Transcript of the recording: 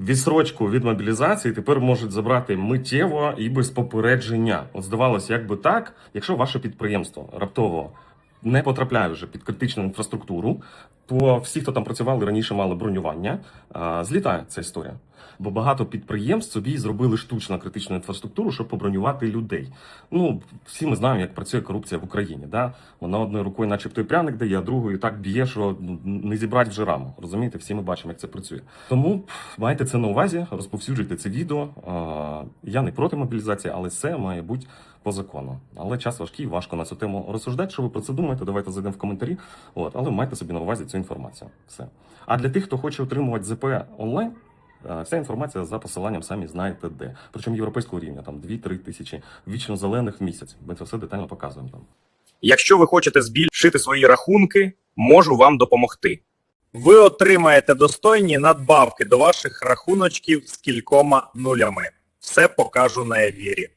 відсрочку від мобілізації тепер можуть забрати миттєво і без попередження. От здавалося, як би так, якщо ваше підприємство раптово не потрапляє вже під критичну інфраструктуру, то всі, хто там працювали раніше, мали бронювання, злітає ця історія. Бо багато підприємств собі зробили штучно критичну інфраструктуру, щоб побронювати людей. Ну, всі ми знаємо, як працює корупція в Україні. Да? Вона одною рукою, начебто, і пряник дає, а другою так б'є, що ну, не зібрати вже раму. Розумієте, всі ми бачимо, як це працює. Тому майте це на увазі, розповсюджуйте це відео. Я не проти мобілізації, але все має бути по закону. Але час важкий, важко на цю тему розсуждати. Що ви про це думаєте? Давайте зайдемо в коментарі. От, але майте собі на увазі цю інформацію. Все. А для тих, хто хоче отримувати ЗП онлайн. е, Вся інформація за посиланням самі знаєте де. Причому європейського рівня, там 2-3 тисячі вічно зелених в місяць. Ми це все детально показуємо там. Якщо ви хочете збільшити свої рахунки, можу вам допомогти. Ви отримаєте достойні надбавки до ваших рахуночків з кількома нулями. Все покажу на ефірі.